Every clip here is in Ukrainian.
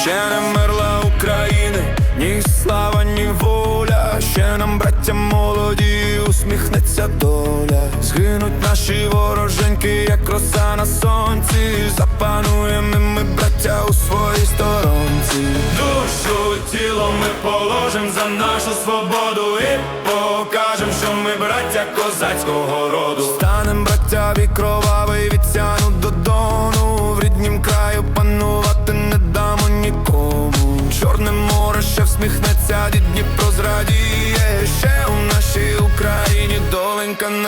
Ще не мерла України, ні слава, ні воля. Ще нам, браття молоді, усміхнеться доля. Згинуть наші вороженьки, як роса на сонці. Запануємо ми, браття, у своїй сторонці. Душу тіло ми положим за нашу свободу і покажем, що ми браття козацького роду.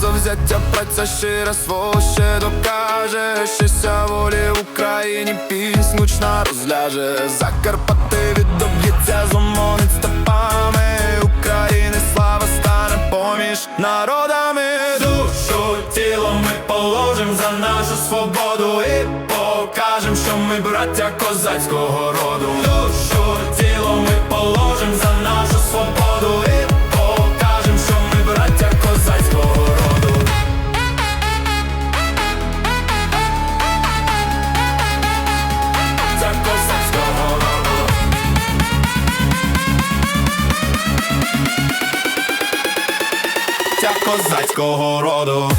Завзяття праця щира свого ще докаже, щастя волі в Україні піснь гучна розляже. Закарпати відоб'ється зломонить степами України слава стане поміж народами. Душу тіло ми положим за нашу свободу і покажем, що ми браття козацького роду. Козацького роду.